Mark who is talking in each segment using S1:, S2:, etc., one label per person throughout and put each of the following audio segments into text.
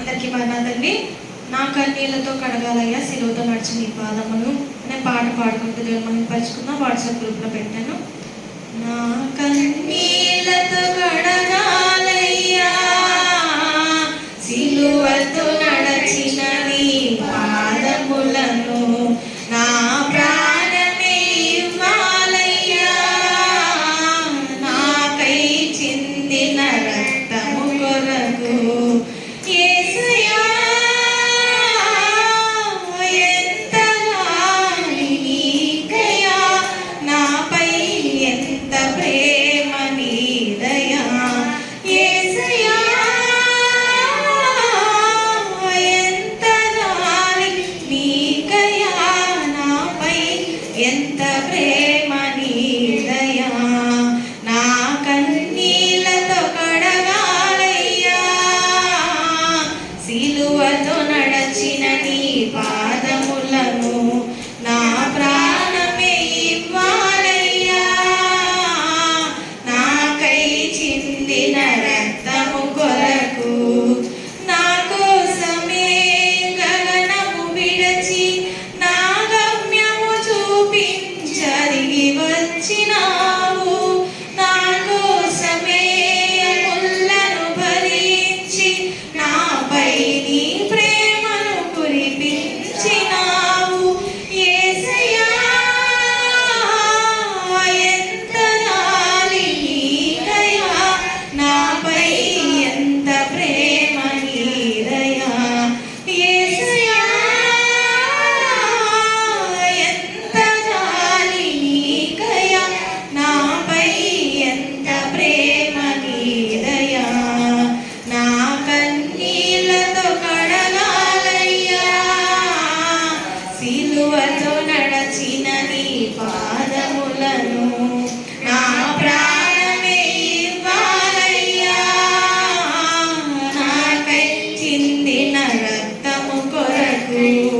S1: అందరికి మరణాదండి నా కన్నీళ్ళతో కడగాలయ్యా సిలువతో నడిచి నీ పాదమును. అనే పాట పాడుకుంటుంది మనం పరుచుకున్న వాట్సాప్ గ్రూప్లో పెట్టాను. నా కన్నీళ్ళతో కడగాలయ్యా సిలువతో నడచిన నీ పాదములను నా ప్రాణమే ఇవ్వాలయ్యా. నాకై చిందిన రక్తము కొరకు సిలువతో నడచిన నీ పాద fim.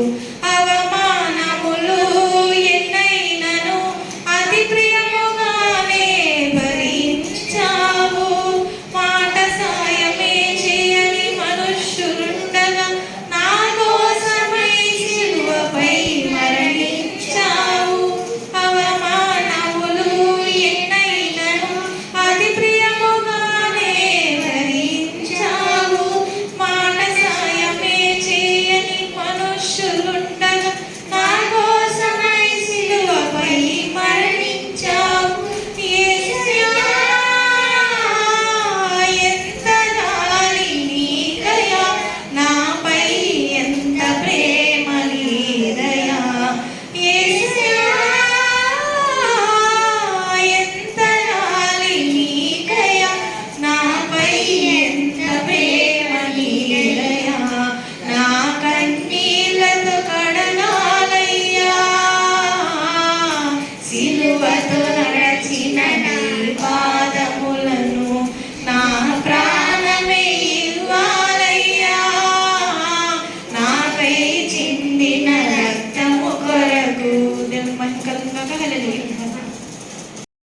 S1: Amén, aleluya.